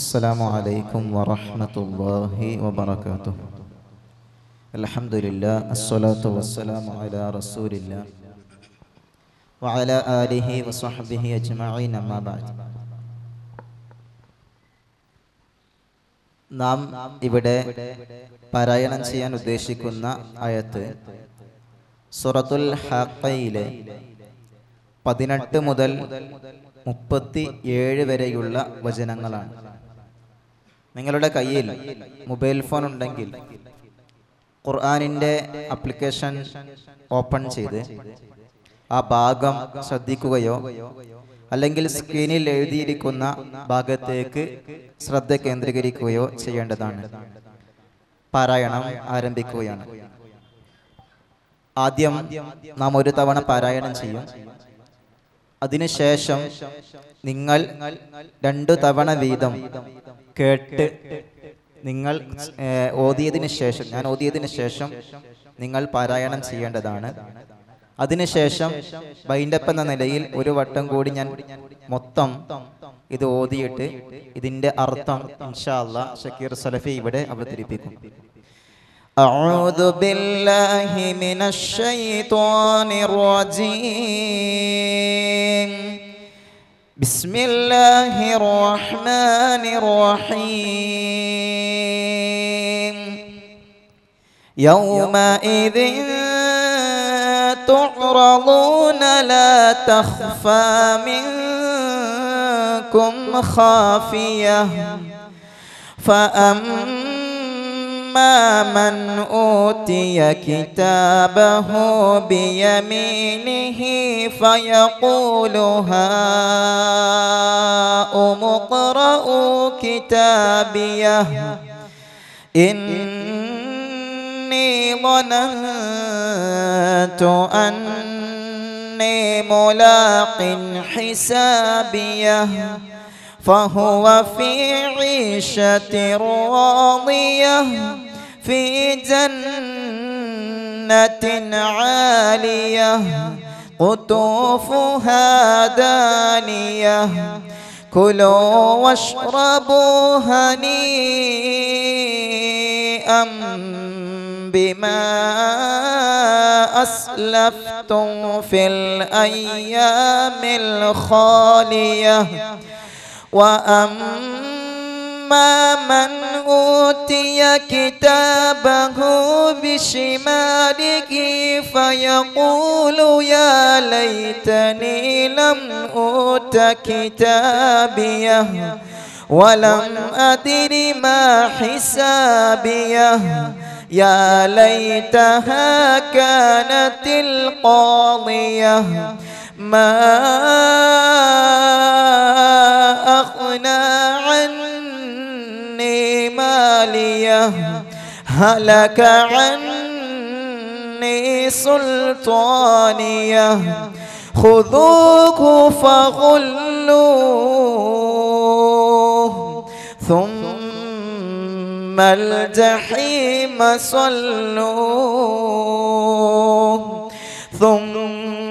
السلام عليكم ورحمة الله وبركاته الحمد لله الصلاة والسلام على رسول الله وعلى آله وصحبه أجمعين أما بعد നാം ഇവിടെ പാരായണം ചെയ്യാൻ ഉദ്ദേശിക്കുന്ന ആയത്ത് സുറത്തുൽ ഹഖയിലെ പതിനെട്ട് മുതൽ മുപ്പത്തി ഏഴ് വരെയുള്ള വചനങ്ങളാണ് നിങ്ങളുടെ കയ്യിൽ മൊബൈൽ ഫോൺ ഉണ്ടെങ്കിൽ ഖുർആാനിന്റെ അപ്ലിക്കേഷൻ ഓപ്പൺ ചെയ്ത് ആ ഭാഗം ശ്രദ്ധിക്കുകയോ അല്ലെങ്കിൽ സ്ക്രീനിൽ എഴുതിയിരിക്കുന്ന ഭാഗത്തേക്ക് ശ്രദ്ധ കേന്ദ്രീകരിക്കുകയോ ചെയ്യേണ്ടതാണ്. പാരായണം ആരംഭിക്കുകയാണ്. ആദ്യം നാം ഒരു തവണ പാരായണം ചെയ്യും. അതിനുശേഷം നിങ്ങൾ രണ്ടു തവണ വീതം കേട്ട് നിങ്ങൾ ഏർ, ഓതിയതിനു ശേഷം ഞാൻ ഓതിയതിനു ശേഷം നിങ്ങൾ പാരായണം ചെയ്യേണ്ടതാണ് അതിനുശേഷം ബൈൻഡപ്പ് എന്ന നിലയിൽ ഒരു വട്ടം കൂടി ഞാൻ മൊത്തം ഇത് ഓതിയിട്ട് ഇതിന്റെ അർത്ഥം ഇൻഷാ അല്ലാ ഷക്കീർ സലഫി ഇവിടെ അവതരിപ്പിക്കും أعوذ بالله من الشيطان الرجيم بسم الله الرحمن الرحيم يومئذ تعرضون لا تخفى منكم خافية فأما من أوتي كتابه بيمينه فيقول هاؤم اقرءوا كتابيه. إني ظننت أني ملاق حسابيه. فهو في عيشة راضية في جنة عالية قطوفها دانية. كلوا واشربوا هنيئا بما أسلفتم في الأيام الخالية. وأما من أوتي كتابه بشماله فيقول يا ليتني لم أوت كتابيه ولم أدر ما حسابيه. يا ليتها كانت القاضية. ما أغنى عني مالية. هلك عني سلطانية. خذوه فغلوه. ثم الجحيم صلوه. ثم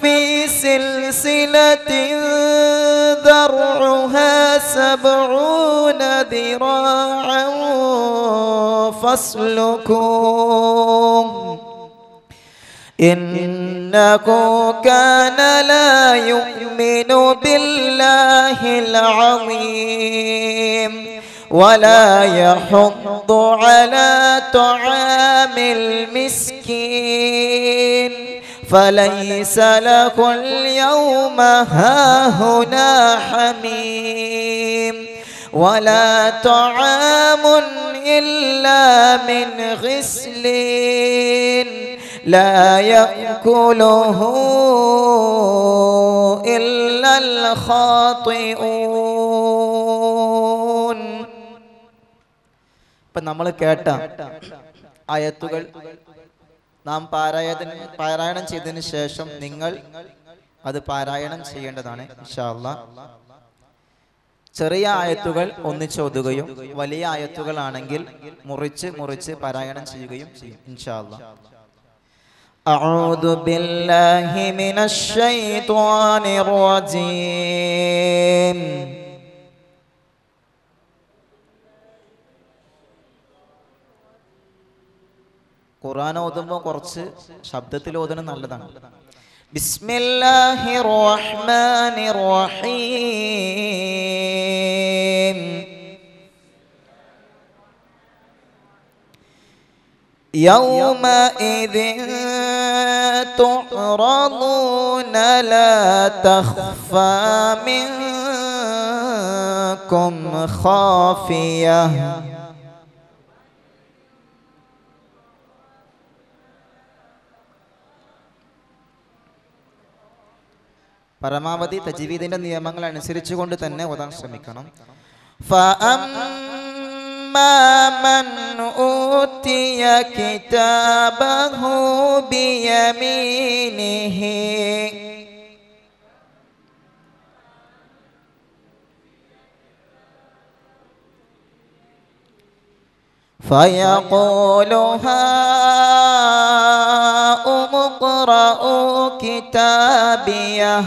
في سلسلة ذرعها سبعون ذراعا فاسلكوه. إنه كان لا يؤمن بالله العظيم ولا يحض على طعام المسكين. فليس له اليوم هاهنا حميم ولا طعام إلا من غسلين لا يأكله إلا الخاطئون ഇപ്പം നമ്മൾ കേട്ട ആയത്തുകൾ നാം പാരായണ പാരായണം ചെയ്തതിന് ശേഷം നിങ്ങൾ അത് പാരായണം ചെയ്യേണ്ടതാണ് ഇൻഷാ അല്ലാ ചെറിയ ആയത്തുകൾ ഒന്നിച്ചോതുകയും വലിയ ആയത്തുകളാണെങ്കിൽ മുറിച്ച് മുറിച്ച് പാരായണം ചെയ്യുകയും ചെയ്യും ഇൻഷാ അല്ലാ أعوذ بالله من الشيطان الرجيم ഖുർആൻ ഓതുമ്പോൾ കുറച്ച് ശബ്ദത്തിൽ ഓതണം നല്ലതാണ് ബിസ്മില്ലാഹിർ റഹ്മാനിർ റഹീം يومئذ تعرضون لا تخفى منكم خافية പരമാവധി തജ്വീദിന്റെ നിയമങ്ങൾ അനുസരിച്ചുകൊണ്ട് തന്നെ ഓതാൻ ശ്രമിക്കണം فأما من أوتي كتابه بيمينه فيقول هاؤم اقرءوا كتابيه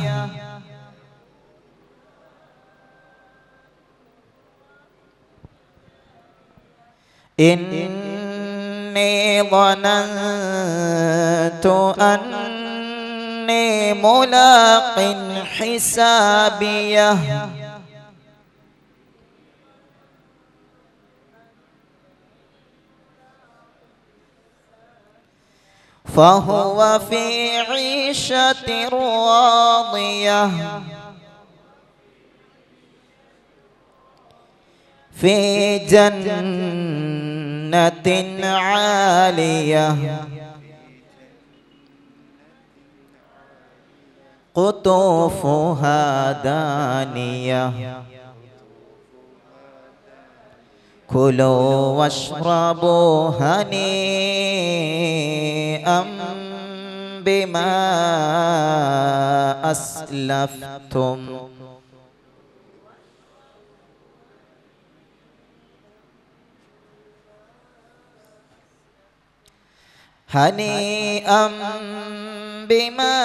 إني ظننت أني ملاق حسابيه. فهو في عيشة راضية. في جنة عالية. قطوفها دانية. كلوا واشربوا هنيئا بما أسلفتم. هنيئا بما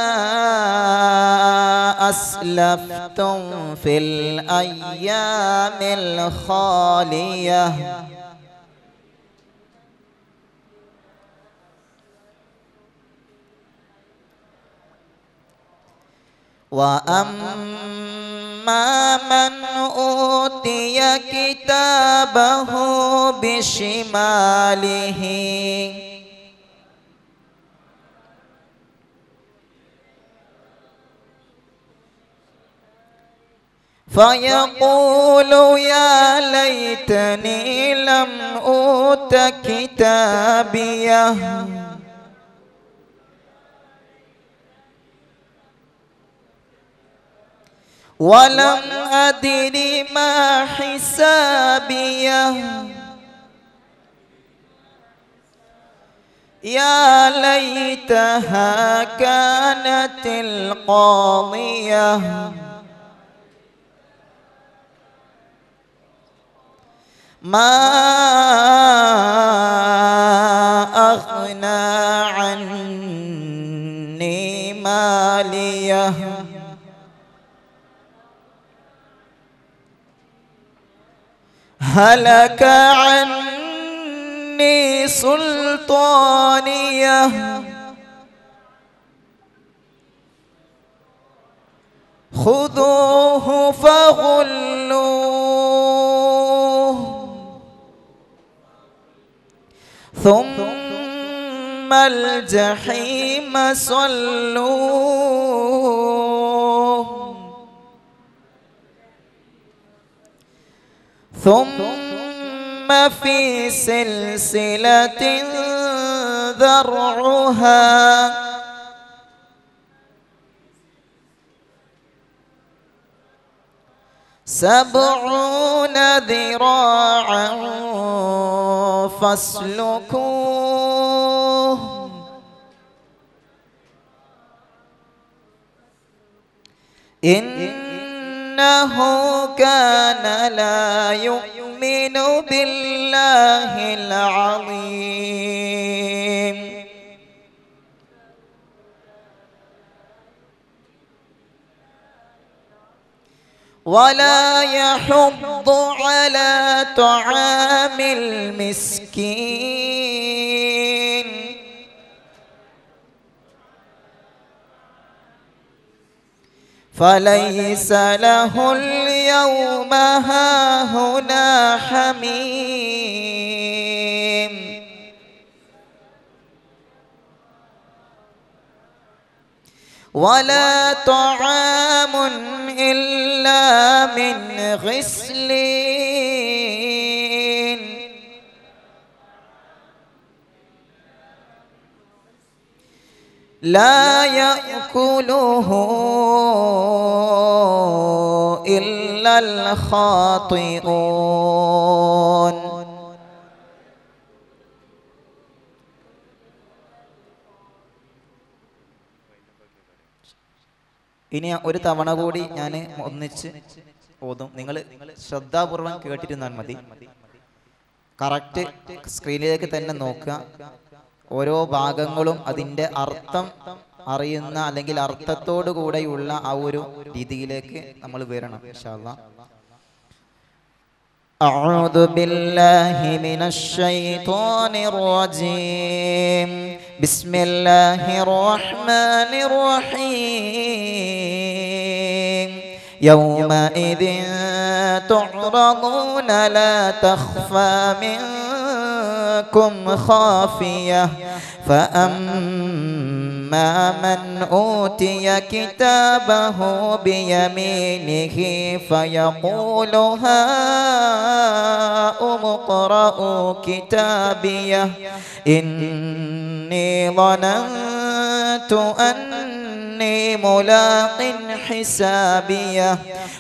أسلفتم في الأيام الخالية. وأما من أوتي كتابه بشماله فيقول يا ليتني لم أوت كتابيه. ولم أدر ما حسابيه. يا ليتها كانت القاضية. ما أغنى عني مالية. هلك عني سلطانية. خذوه فغلوه. ثم الجحيم صلوه. ثم في سلسلة ذرعها. سبعون ذراعا فاسلكوه. إنه كان لا يؤمن بالله العظيم. ولا يحض على طعام المسكين. فليس له اليوم هاهنا حميم. ولا طعام إلا من غسلين. لا يأكله إلا الخاطئون. ഇനി ഒരു തവണ കൂടി ഞാൻ ഒന്നിച്ച് ഓതും നിങ്ങൾ ശ്രദ്ധാപൂർവം കേട്ടിരുന്നാൽ മതി കറക്റ്റ് സ്ക്രീനിലേക്ക് തന്നെ നോക്കുക ഓരോ ഭാഗങ്ങളും അതിൻ്റെ അർത്ഥം അറിയുന്ന അല്ലെങ്കിൽ അർത്ഥത്തോടു കൂടെയുള്ള ആ ഒരു രീതിയിലേക്ക് നമ്മൾ വരണം ഇൻഷാല്ലാ أعوذ بالله من الشيطان الرجيم بسم الله الرحمن الرحيم يومئذ تعرضون لا تخفى منكم خافية. فأما من أوتي كتابه بيمينه فيقول هاؤم اقرءوا كتابيه إني ظننت أني ملاق حسابية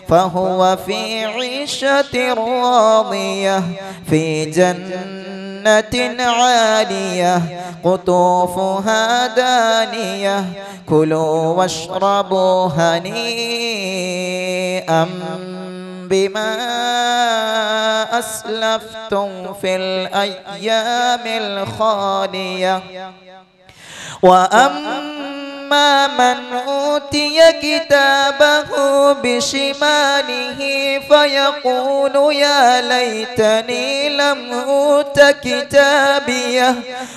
فهو في عيشة راضية في جنة عالية قطوفها دانية كلوا واشربوا هنيئا بما أسلفتم في الأيام الخالية. وأما من أوتي كتابه بشماله فيقول يا ليتني لم أوت كتابيه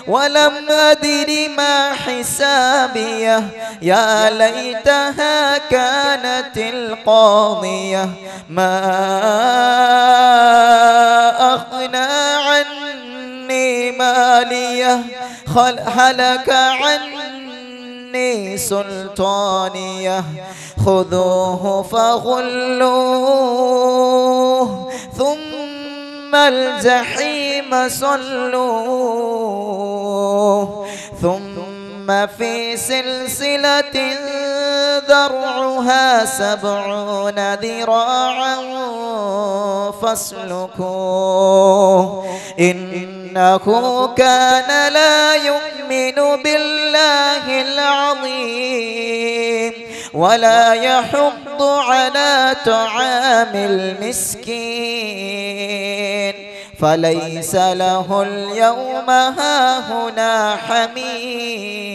ولم أدر ما حسابيه. يا ليتها كانت القاضية. ما أغنى عني ماليه. هلك عني سلطانية. خذوه فغلوه ثم الجحيم صلوه. ثم في سلسلة ذرعها سبعون ذراعا فاسلكوه. إنه كان لا يؤمن بالله العظيم ولا يحض على طعام المسكين. فليس له اليوم هاهنا حميم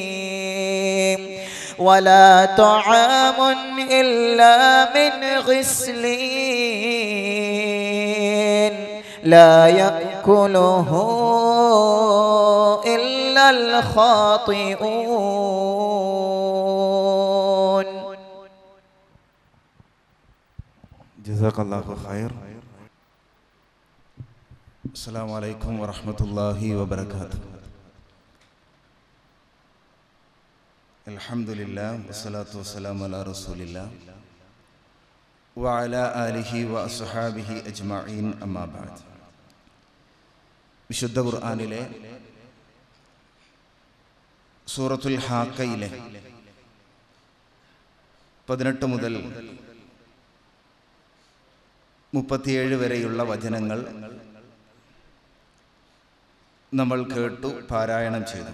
ولا طعام إلا من غسلين لا يأكله إلا الخاطئون. جزاك الله خير. അസ്സാം വലൈക്കും വറഹമത്തല്ലാഹി വബർക്കാത്തു വസ്സലാത്തു ആലിഹി വഅസ്ഹാബിഹി അജ്മഈൻ വിശുദ്ധ ഖുർആനിലെ സൂറത്തുൽ ഹാക്കയിലെ പതിനെട്ട് മുതൽ മുപ്പത്തിയേഴ് വരെയുള്ള വചനങ്ങൾ നമ്മൾ കേട്ടു പാരായണം ചെയ്തു.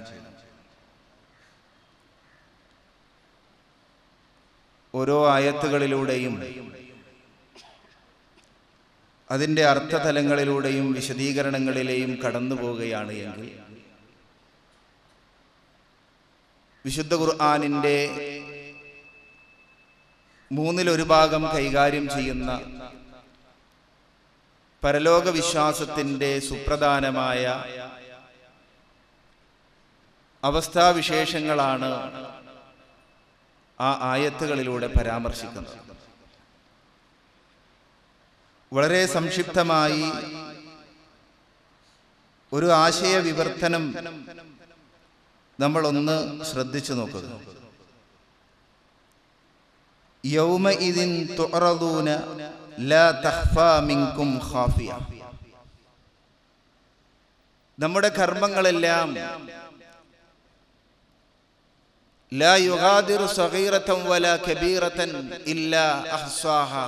ഓരോ ആയത്തുകളിലൂടെയും അതിന്റെ അർത്ഥതലങ്ങളിലൂടെയും വിശദീകരണങ്ങളിലെയും കടന്നു പോവുകയാണ് എങ്കിൽ വിശുദ്ധ ഖുർആാനിന്റെ മൂന്നിലൊരു ഭാഗം കൈകാര്യം ചെയ്യുന്ന പരലോക വിശ്വാസത്തിന്റെ സുപ്രധാനമായ അവസ്ഥാവിശേഷങ്ങളാണ് ആ ആയത്തുകളിലൂടെ പരാമർശിക്കുന്നത്. വളരെ സംക്ഷിപ്തമായി ഒരു ആശയ വിവർത്തനം നമ്മളൊന്ന് ശ്രദ്ധിച്ചു നോക്കുക. യൗമ ഇതിൻ തുറദൂന ലാ തഖ്ഫാ മിൻകും ഖാഫിയ. നമ്മുടെ കർമ്മങ്ങളെല്ലാം ലാ യുഗാദിറു സഗീറതൻ വലാ കബീറതൻ ഇല്ലാ അഹ്സാഹാ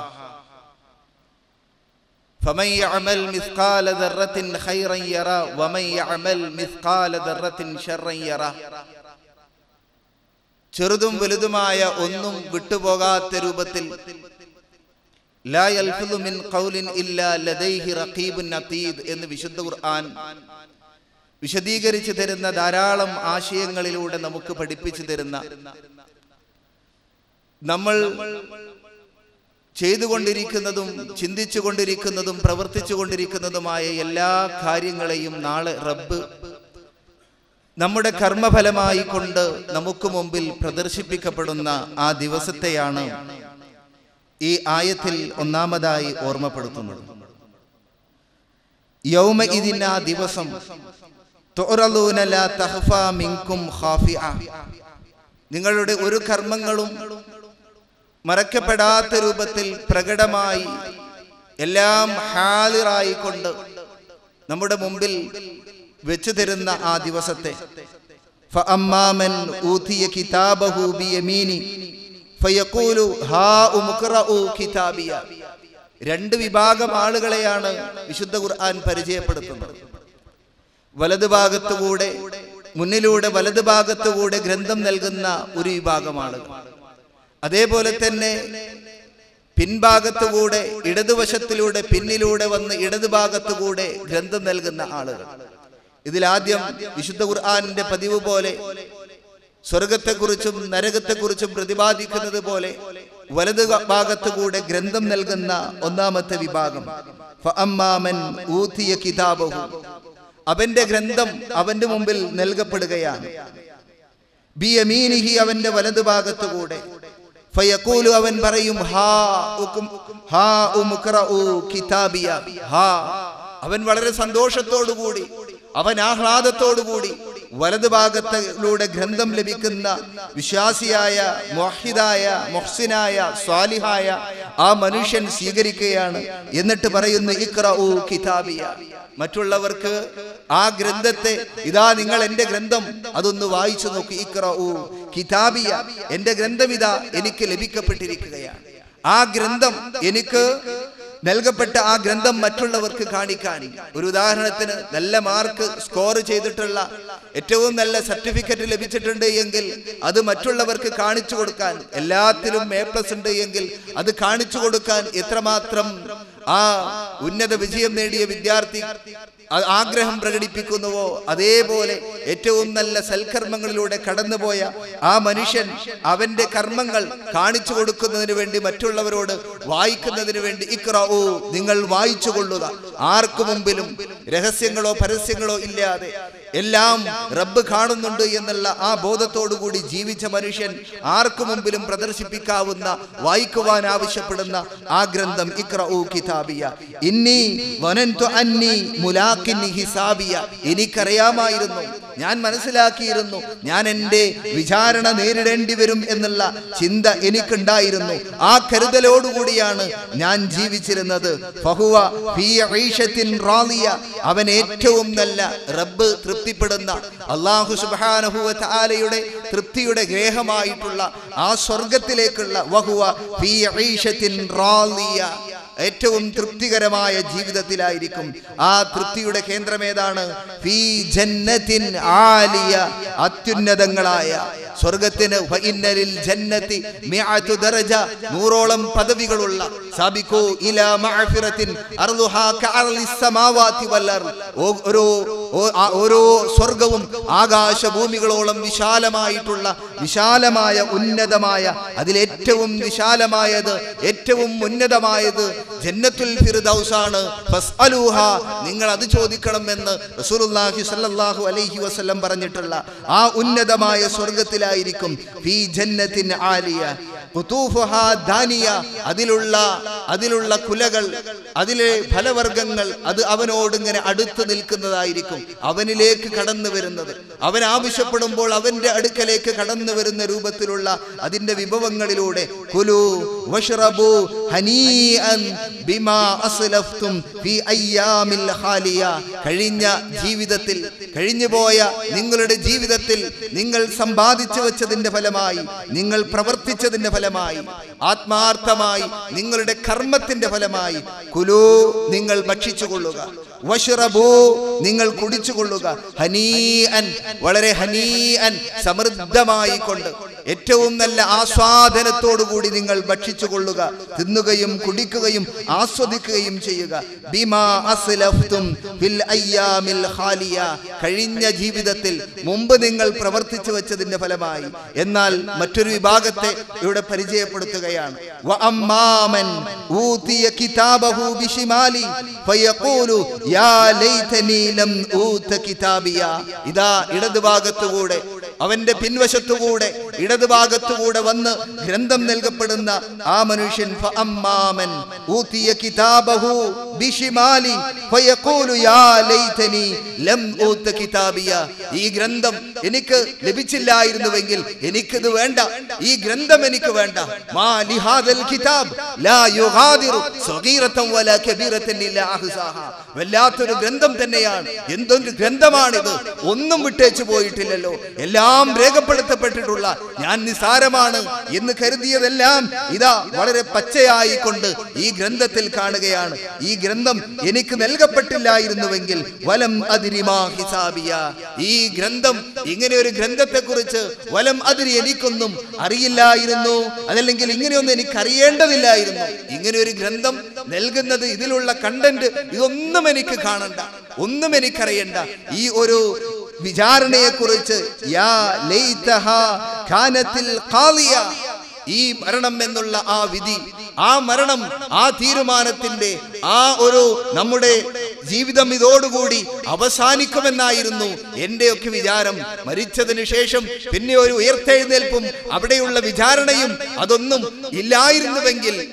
فمن يعمل مثقال ذرة خيرا يرى ومن يعمل مثقال ذرة شرا يرى ചെറുതും വലുതുമായ ഒന്നും വിട്ടുപോകാത്ത രൂപത്തിൽ ലാ യൽഫുദു മിൻ ഖൗലിൻ ഇല്ലാ ലദൈഹി റഖീബുൻ അതീദ് എന്ന് വിശുദ്ധ ഖുർആൻ വിശദീകരിച്ചു തരുന്ന ധാരാളം ആശയങ്ങളിലൂടെ നമുക്ക് പഠിപ്പിച്ചു തരുന്ന നമ്മൾ ചെയ്തുകൊണ്ടിരിക്കുന്നതും ചിന്തിച്ചു കൊണ്ടിരിക്കുന്നതും പ്രവർത്തിച്ചു കൊണ്ടിരിക്കുന്നതുമായ എല്ലാ കാര്യങ്ങളെയും നാളെ റബ്ബ് നമ്മുടെ കർമ്മഫലമായി കൊണ്ട് നമുക്ക് മുമ്പിൽ പ്രദർശിപ്പിക്കപ്പെടുന്ന ആ ദിവസത്തെയാണ് ഈ ആയത്തിൽ ഒന്നാമതായി ഓർമ്മപ്പെടുത്തുന്നത്. യൗമ ഇതിന് ആ ദിവസം നിങ്ങളുടെ ഒരു കർമ്മങ്ങളും മറക്കപ്പെടാത്ത രൂപത്തിൽ പ്രകടമായി എല്ലാം ഹാലിറായിക്കൊണ്ട് നമ്മുടെ മുമ്പിൽ വെച്ചു തരുന്ന ആ ദിവസത്തെ. രണ്ട് വിഭാഗം ആളുകളെയാണ് വിശുദ്ധ ഖുർആൻ പരിചയപ്പെടുത്തുന്നത്. വലതുഭാഗത്തുകൂടെ മുന്നിലൂടെ വലതുഭാഗത്തുകൂടെ ഗ്രന്ഥം നൽകുന്ന ഒരു വിഭാഗം ആളുകൾ അതേപോലെ തന്നെ പിൻഭാഗത്തുകൂടെ ഇടതുവശത്തിലൂടെ പിന്നിലൂടെ വന്ന് ഇടതുഭാഗത്തുകൂടെ ഗ്രന്ഥം നൽകുന്ന ആളുകൾ. ഇതിൽ ആദ്യം വിശുദ്ധ ഖുർആാനിന്റെ പതിവ് പോലെ സ്വർഗത്തെക്കുറിച്ചും നരകത്തെക്കുറിച്ചും പ്രതിപാദിക്കുന്നത് പോലെ വലതു ഭാഗത്തുകൂടെ ഗ്രന്ഥം നൽകുന്ന ഒന്നാമത്തെ വിഭാഗം. ഫഅമ്മാമൻ കിതാബഹു. അവന്റെ ഗ്രന്ഥം അവന്റെ മുമ്പിൽ നൽകപ്പെടുകയാണ്. ബിയമീനിഹി അവന്റെ വലതുഭാഗത്തുകൂടെ ഫയക്കൂലു അവൻ പറയും ഹാ ഉക്കും ഹാ ഉമുഖ്റഉ കിതാബിയ ഹാ. അവൻ വളരെ സന്തോഷത്തോടുകൂടി അവൻ ആഹ്ലാദത്തോടുകൂടി വലതുഭാഗത്തിലൂടെ ഗ്രന്ഥം ലഭിക്കുന്ന വിശ്വാസിയായ മൊഹിദായ മൊഹ്സിനായ സ്വാലിഹായ ആ മനുഷ്യൻ സ്വീകരിക്കുകയാണ്. എന്നിട്ട് പറയുന്നു ഇക്റഉ കിതാബിയ. മറ്റുള്ളവർക്ക് ആ ഗ്രന്ഥത്തെ ഇതാ നിങ്ങൾ എന്റെ ഗ്രന്ഥം അതൊന്ന് വായിച്ചു നോക്കി ഇക്റഉ കിതാബിയ എന്റെ ഗ്രന്ഥം ഇതാ എനിക്ക് ലഭിക്കപ്പെട്ടിരിക്കുകയാണ്. ആ ഗ്രന്ഥം എനിക്ക് നൽകപ്പെട്ട ആ ഗ്രന്ഥം മറ്റുള്ളവർക്ക് കാണിക്കാൻ. ഒരു ഉദാഹരണത്തിന് നല്ല മാർക്ക് സ്കോർ ചെയ്തിട്ടുള്ള ഏറ്റവും നല്ല സർട്ടിഫിക്കറ്റ് ലഭിച്ചിട്ടുണ്ട് എങ്കിൽ അത് മറ്റുള്ളവർക്ക് കാണിച്ചു കൊടുക്കാൻ എല്ലാത്തിലും എ പ്ലസ് ഉണ്ട് എങ്കിൽ അത് കാണിച്ചു കൊടുക്കാൻ എത്രമാത്രം ആ ഉന്നത വിജയം നേടിയ വിദ്യാർത്ഥി ആഗ്രഹം പ്രകടിപ്പിക്കുന്നുവോ? അതേപോലെ ഏറ്റവും നല്ല സൽക്കർമ്മങ്ങളിലൂടെ കടന്നുപോയ ആ മനുഷ്യൻ അവന്റെ കർമ്മങ്ങൾ കാണിച്ചു കൊടുക്കുന്നതിന് വേണ്ടി മറ്റുള്ളവരോട് വായിക്കുന്നതിന് വേണ്ടി ഇക്റാവൂ നിങ്ങൾ വായിച്ചു കൊള്ളുക. ആർക്കു മുമ്പിലും രഹസ്യങ്ങളോ പരസ്യങ്ങളോ ഇല്ലാതെ എല്ലാം റബ്ബ് കാണുന്നുണ്ട് എന്നുള്ള ആ ബോധത്തോടുകൂടി ജീവിച്ച മനുഷ്യൻ ആർക്കു മുമ്പിലും പ്രദർശിപ്പിക്കാവുന്ന വായിക്കുവാൻ ആവശ്യപ്പെടുന്ന ആ ഗ്രന്ഥം ഇക്റഊ കിതാബിയ. ഇന്നി വനന്തു അന്നി ഹിസാബിയ. എനിക്കറിയാമായിരുന്നു ഞാൻ മനസ്സിലാക്കിയിരുന്നു ഞാൻ എന്റെ വിചാരണ നേരിടേണ്ടി വരും എന്നുള്ള ചിന്ത എനിക്കുണ്ടായിരുന്നു. ആ കരുതലോടുകൂടിയാണ് ഞാൻ ജീവിച്ചിരുന്നത്. ഫഹുവ അവൻ ഏറ്റവും നല്ല റബ്ബ് തൃപ്തിപ്പെടുന്ന അള്ളാഹു തആലയുടെ തൃപ്തിയുടെ ഗ്രേഹമായിട്ടുള്ള ആ സ്വർഗത്തിലേക്കുള്ള വഹുവ ഏറ്റവും തൃപ്തികരമായ ജീവിതത്തിലായിരിക്കും. ആ തൃപ്തിയുടെ കേന്ദ്രമേതാണ് ഫീ ജന്നത്തിൻ ആലിയ അത്യുന്നതങ്ങളായ സ്വർഗത്തിന് ജന്നത്തി ദറജ നൂറോളം പദവികളുള്ള. സാബിഖു ഇലാ മഅഫിറത്തിൻ അർളുഹാ കഅർലിസ് സമാവാതി വൽ ഓരോ ഓരോ സ്വർഗവും ആകാശ ഭൂമികളോളം വിശാലമായിട്ടുള്ള വിശാലമായ ഉന്നതമായ അതിലേറ്റവും വിശാലമായത് ഏറ്റവും ഉന്നതമായത് ജന്നത്തുൽ ഫിർദൗസ് ആണ് ഫസ്അലൂഹ നിങ്ങൾ അത് ചോദിക്കണം എന്ന് റസൂലുള്ളാഹി സ്വല്ലല്ലാഹു അലൈഹി വസല്ലം പറഞ്ഞിട്ടുള്ള ആ ഉന്നതമായ സ്വർഗത്തിലായിരിക്കും ഫീ ജന്നത്തിൻ ആലിയ. ദാനിയ. അതിലുള്ള അതിലുള്ള കുലകൾ അതിലെ ഫലവർഗങ്ങൾ അത് അവനോട് ഇങ്ങനെ അടുത്ത് നിൽക്കുന്നതായിരിക്കും. അവനിലേക്ക് കടന്നു വരുന്നത്. അവൻ ആവശ്യപ്പെടുമ്പോൾ അവന്റെ അടുക്കലേക്ക് കടന്നു വരുന്ന രൂപത്തിലുള്ള അതിന്റെ വിഭവങ്ങളിലൂടെ കുലു വഷ്റബു ഹനീഅൻ ബിമാ അസ്ലഫ്തും ഫീ ഖാലിയ കഴിഞ്ഞ ജീവിതത്തിൽ കഴിഞ്ഞുപോയ നിങ്ങളുടെ ജീവിതത്തിൽ നിങ്ങൾ സമ്പാദിച്ചു വെച്ചതിന്റെ ഫലമായി നിങ്ങൾ പ്രവർത്തിച്ചതിന്റെ ഫലമായി ആത്മാർത്ഥമായി നിങ്ങളുടെ കർമ്മത്തിന്റെ ഫലമായി കുലു നിങ്ങൾ ഭക്ഷിച്ചുകൊള്ളുക. വഷറബൂ നിങ്ങൾ കുടിച്ചുകൊള്ളുക. ഹനീഅൻ വളരെ ഹനീഅൻ സമൃദ്ധമായി കൊണ്ട് ഏറ്റവും നല്ല ആസ്വാദനത്തോടു കൂടി നിങ്ങൾ ഭക്ഷിച്ചുകൊള്ളുക തിന്നുകയും കുടിക്കുകയും ആസ്വദിക്കുകയും ചെയ്യുക. ബിമാ അസ്ലഫ്തും ഫിൽ കഴിഞ്ഞ ജീവിതത്തിൽ മുമ്പ് നിങ്ങൾ പ്രവർത്തിച്ചു വെച്ചതിന്റെ ഫലമായി. എന്നാൽ മറ്റൊരു വിഭാഗത്തെ ഇവിടെ പരിചയപ്പെടുത്തുകയാണ്. ഊതിയ കിതാബഹു ഫയഖൂലു യാ ഊത കിതാബിയ. ഇതാ ഇടതുഭാഗത്തുകൂടെ അവന്റെ പിൻവശത്തുകൂടെ ഇടതുഭാഗത്തുകൂടെ വന്ന് ഗ്രന്ഥം നൽകപ്പെടുന്ന ആ മനുഷ്യൻ ഫഅമ്മാമൻ കിതാബഹു ഫയഖൂലു യാ ലം കിതാബിയ. ഈ ഗ്രന്ഥം എനിക്ക് ലഭിച്ചില്ലായിരുന്നുവെങ്കിൽ എനിക്കിത് വേണ്ട. ഈ ഗ്രന്ഥം എനിക്ക് വേണ്ട. മാ ലിഹാദൽ കിതാബ് ലാ യുഗാദിറു സഗീറതൻ വലാ കബീറതൻ വല്ലാത്തൊരു ഗ്രന്ഥം തന്നെയാണ്. എന്തൊരു ഗ്രന്ഥമാണിത്? ഒന്നും വിട്ടേച്ചു പോയിട്ടില്ലല്ലോ. എല്ലാം രേഖപ്പെടുത്തപ്പെട്ടിട്ടുള്ള ഞാൻ നിസാരമാണ് എന്ന് കരുതിയതെല്ലാം ഇതാ വളരെ പച്ചയായി കൊണ്ട് ഈ ഗ്രന്ഥത്തിൽ കാണുകയാണ്. ഈ ഗ്രന്ഥം എനിക്ക് നൽകപ്പെട്ടില്ലായിരുന്നുവെങ്കിൽ വലം അതിരിമാ ഹിസാബിയ. ഈ ഗ്രന്ഥം ഇങ്ങനെ ഒരു ഗ്രന്ഥത്തെ കുറിച്ച് വലം അതിരി എനിക്കൊന്നും അറിയില്ലായിരുന്നു. അതല്ലെങ്കിൽ ഇങ്ങനെയൊന്നും എനിക്ക് അറിയേണ്ടതില്ലായിരുന്നു ഇങ്ങനെ ഒരു ഗ്രന്ഥം നൽകുന്നത് ഇതിലുള്ള കണ്ടന്റ് ഇതൊന്നും എനിക്ക് കാണണ്ട. ഒന്നും എനിക്കറിയണ്ട. ഈ ഒരു വിചാരണയെ കുറിച്ച് യാ ലൈതഹ കാനത്തിൽ ഖാളിയ ഈ മരണം എന്നുള്ള ആ വിധി ആ മരണം ആ തീരുമാനത്തിന്റെ ആ ഒരു നമ്മുടെ ജീവിതം ഇതോടുകൂടി അവസാനിക്കുമെന്നായിരുന്നു എന്റെയൊക്കെ വിചാരം. മരിച്ചതിന് ശേഷം പിന്നെ ഒരു ഉയർത്തെഴുന്നേൽപ്പും അവിടെയുള്ള വിചാരണയും അതൊന്നും ഇല്ലായിരുന്നുവെങ്കിൽ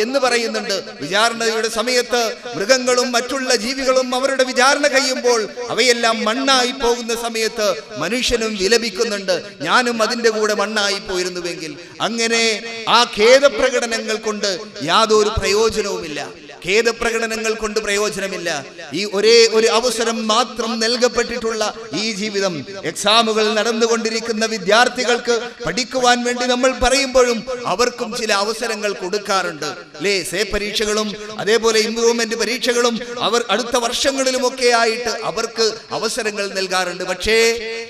എന്ന് പറയുന്നുണ്ട്. വിചാരണയുടെ സമയത്ത് മൃഗങ്ങളും മറ്റുള്ള ജീവികളും അവരുടെ വിചാരണ കഴിയുമ്പോൾ അവയെല്ലാം മണ്ണായി പോകുന്ന സമയത്ത് മനുഷ്യനും വിലപിക്കുന്നുണ്ട്. ഞാനും അതിന്റെ കൂടെ മണ്ണായി പോയിരുന്നുവെങ്കിൽ അങ്ങനെ ആ ഖേദപ്രകടനങ്ങൾ കൊണ്ട് യാതൊരു പ്രയോജനവുമില്ല. ഖേദപ്രകടനങ്ങൾ കൊണ്ട് പ്രയോജനമില്ല. ഈ ഒരേ ഒരു അവസരം മാത്രം നൽകപ്പെട്ടിട്ടുള്ള ഈ ജീവിതം എക്സാമുകൾ നടന്നുകൊണ്ടിരിക്കുന്ന വിദ്യാർത്ഥികൾക്ക് പഠിക്കുവാൻ വേണ്ടി നമ്മൾ പറയുമ്പോഴും അവർക്കും ചില അവസരങ്ങൾ കൊടുക്കാറുണ്ട്. അല്ലേ സേ പരീക്ഷകളും അതേപോലെ ഇംപ്രൂവ്മെന്റ് പരീക്ഷകളും അവർ അടുത്ത വർഷങ്ങളിലുമൊക്കെ ആയിട്ട് അവർക്ക് അവസരങ്ങൾ നൽകാറുണ്ട്. പക്ഷേ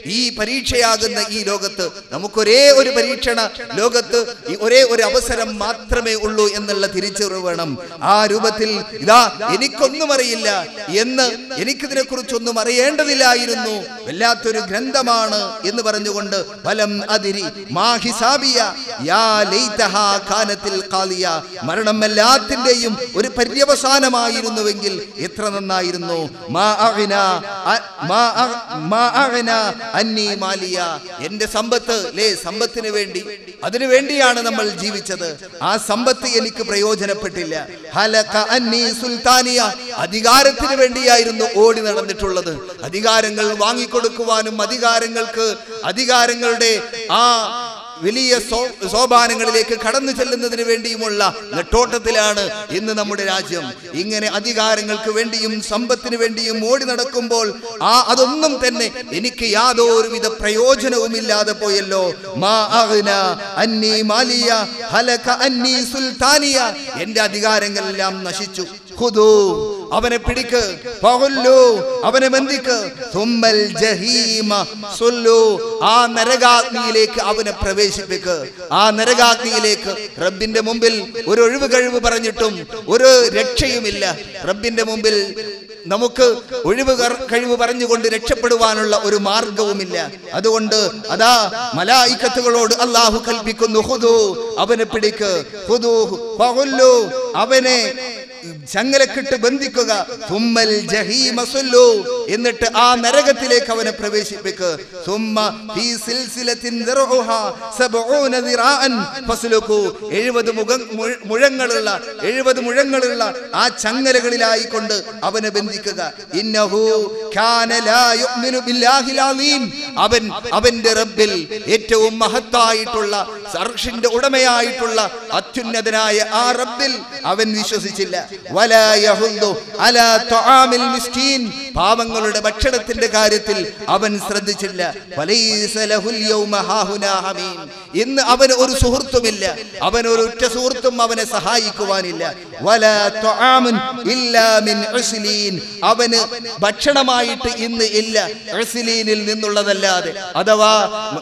ഈ പരീക്ഷയാകുന്ന ഈ ലോകത്ത് നമുക്കൊരേ ഒരു പരീക്ഷണ ലോകത്ത് ഒരേ ഒരു അവസരം മാത്രമേ ഉള്ളൂ എന്നുള്ള തിരിച്ചറിവ് വേണം ആ രൂപത്തിൽ ഇതാ എനിക്കൊന്നും അറിയില്ല എന്ന് എനിക്കിതിനെ കുറിച്ചൊന്നും അറിയേണ്ടതില്ലായിരുന്നു. വല്ലാത്തൊരു ഗ്രന്ഥമാണ് എന്ന് പറഞ്ഞുകൊണ്ട് ഫലം അതിരി മരണം എല്ലാത്തിന്റെയും ഒരു പര്യവസാനമായിരുന്നുവെങ്കിൽ എത്ര നന്നായിരുന്നു. മാ അന്നി മാലിയ എന്റെ സമ്പത്ത് ലേ സമ്പത്തിന് വേണ്ടി. അതിനു വേണ്ടിയാണ് നമ്മൾ ജീവിച്ചത്. ആ സമ്പത്ത് എനിക്ക് പ്രയോജനപ്പെട്ടില്ല. ഹലക അന്നി സുൽത്താനിയ അധികാരത്തിന് വേണ്ടിയായിരുന്നു ഓടി നടന്നിട്ടുള്ളത്. അധികാരങ്ങൾ വാങ്ങിക്കൊടുക്കുവാനും അധികാരങ്ങൾക്ക് അധികാരങ്ങളുടെ ആ വലിയ സോപാനങ്ങളിലേക്ക് കടന്നു ചെല്ലുന്നതിന് വേണ്ടിയുമുള്ള നെട്ടോട്ടത്തിലാണ് ഇന്ന് നമ്മുടെ രാജ്യം. ഇങ്ങനെ അധികാരങ്ങൾക്ക് വേണ്ടിയും സമ്പത്തിന് വേണ്ടിയും ഓടി നടക്കുമ്പോൾ ആ അതൊന്നും തന്നെ എനിക്ക് യാതൊരുവിധ പോയല്ലോ. ഹലക അന്നി സുൽത്താനിയ. എന്റെ അധികാരങ്ങളെല്ലാം നശിച്ചു. അവനെ പിടിക്ക്. ഫഹുല്ലു അവനെ ബന്ധിക്ക്. തുമ്മൽ ജഹീമ സുല്ലു. ആ നരകാഗ്നിയിലേക്ക് അവനെ പ്രവേശിപ്പിക്ക്. ആ നരകാഗ്നിയിലേക്ക് റബ്ബിന്റെ മുമ്പിൽ ഒരു ഒഴിവ് കഴിവ് പറഞ്ഞിട്ടും ഒരു രക്ഷയുമില്ല. റബ്ബിന്റെ മുമ്പിൽ നമുക്ക് ഒഴിവ് കഴിവ് പറഞ്ഞുകൊണ്ട് രക്ഷപ്പെടുവാനുള്ള ഒരു മാർഗവുമില്ല. അതുകൊണ്ട് അതാ മലായിക്കത്തുകളോട് അള്ളാഹു കൽപ്പിക്കുന്നു ഹുദു അവനെ പിടിക്ക്. ഹുദു അവനെ ചങ്ങലക്കിട്ട് ബന്ധിക്കുക. തുമ്മൽ ജഹീമസുല്ലു എന്നിട്ട് ആ നരകത്തിലേക്ക് അവനെ പ്രവേശിപ്പിക്കുക സുമ്മ ഫീ സിൽസിലത്തിൻ ദിർഹുഹ സബഊന ദിറാഅൻ. ഫസ്ലുകു 70 മുഖ മുഴങ്ങളുള്ള 70 മുഴങ്ങളുള്ള ആ ചങ്ങലകളിലായി കൊണ്ട് അവനെ ബന്ധിക്കുക. ഇന്നഹു കാന ലാ യുഅ്മിനു ബില്ലാഹിൽ അലീം അവൻ അവന്റെ റബ്ബിൽ ഏറ്റവും മഹത്തായിട്ടുള്ള സർഷിന്റെ ഉടമയായിട്ടുള്ള അത്യുന്നതനായ ആ റബ്ബിൽ അവൻ വിശ്വസിച്ചില്ല. പാവങ്ങളുടെ ഭക്ഷണത്തിന്റെ കാര്യത്തിൽ അവൻ ശ്രദ്ധിച്ചില്ല. ഇന്ന് അവന് ഒരു സുഹൃത്തുമില്ല. അവൻ ഒരു ഉറ്റ സുഹൃത്തും അവനെ സഹായിക്കുവാനില്ല. അവന് ഭക്ഷണമായിട്ട് ഇന്ന് ഇല്ല. ഉസ്ലീനിൽ നിന്നുള്ളതല്ലാതെ. അഥവാ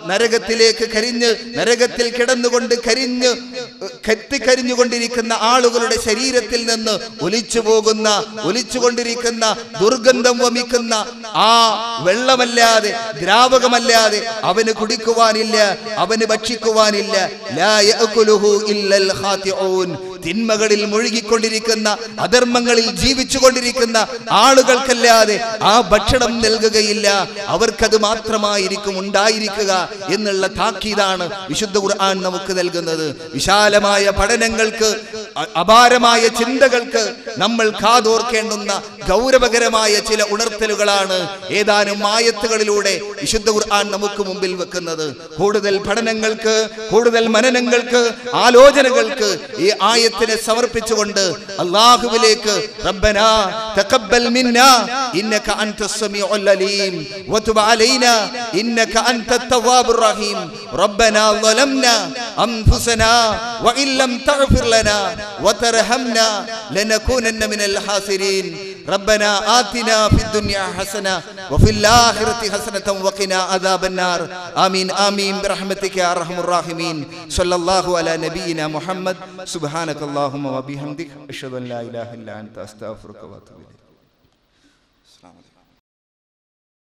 നരകത്തിലേക്ക് കരിഞ്ഞ് നരകത്തിൽ കിടന്നുകൊണ്ട് കരിഞ്ഞ് കത്തിക്കരിഞ്ഞുകൊണ്ടിരിക്കുന്ന ആളുകളുടെ ശരീരത്തിൽ നിന്ന് ഒലിച്ചു പോകുന്ന ഒലിച്ചുകൊണ്ടിരിക്കുന്ന ദുർഗന്ധം വമിക്കുന്ന ആ വെള്ളമല്ലാതെ ദ്രാവകമല്ലാതെ അവന് കുടിക്കുവാനില്ല അവന് ഭക്ഷിക്കുവാനില്ല. തിന്മകളിൽ മുഴുകിക്കൊണ്ടിരിക്കുന്ന അധർമ്മങ്ങളിൽ ജീവിച്ചുകൊണ്ടിരിക്കുന്ന ആളുകൾക്കല്ലാതെ ആ ഭക്ഷണം നൽകുകയില്ല. അവർക്കത് മാത്രമായിരിക്കും ഉണ്ടായിരിക്കുക എന്നുള്ള താക്കീതാണ് വിശുദ്ധ ഖുർആൻ നമുക്ക് നൽകുന്നത്. വിശാലമായ പഠനങ്ങൾക്ക് അപാരമായ ചിന്തകൾക്ക് നമ്മൾ കാതോർക്കേണ്ടുന്ന ഗൗരവകരമായ ചില ഉണർത്തലുകളാണ് ഏതാനും ആയത്തുകളിലൂടെ വിശുദ്ധ ഖുർആൻ നമുക്ക് മുമ്പിൽ വെക്കുന്നത്. കൂടുതൽ പഠനങ്ങൾക്ക് കൂടുതൽ മനനങ്ങൾക്ക് ആലോചനകൾക്ക് ഈ ആയത്തിനെ സമർപ്പിച്ചുകൊണ്ട് അള്ളാഹുവിലേക്ക് റബ്ബനാ തഖബ്ബൽ മിന്നാ ഇന്നക അൻതസ് സമീഉൽ അലീം വതുബ് അലൈനാ ഇന്നക അൻത തവ്വാബുർ റഹീം റബ്ബനാ ളലംനാ അൻഫുസനാ വഇൻ ലം തഗ്ഫിർ ലനാ വതർഹംനാ ലനകൂനന്ന മിനൽ ഹാസിരീൻ. ربنا آتنا في الدنيا حسنة وفي الآخرة حسنة وقنا عذاب النار. آمين آمين. برحمتك يا أرحم الراحمين. صلى الله على نبينا محمد. سبحانك اللهم وبحمدك أشهد أن لا إله إلا أنت أستغفرك وأتوب إليك.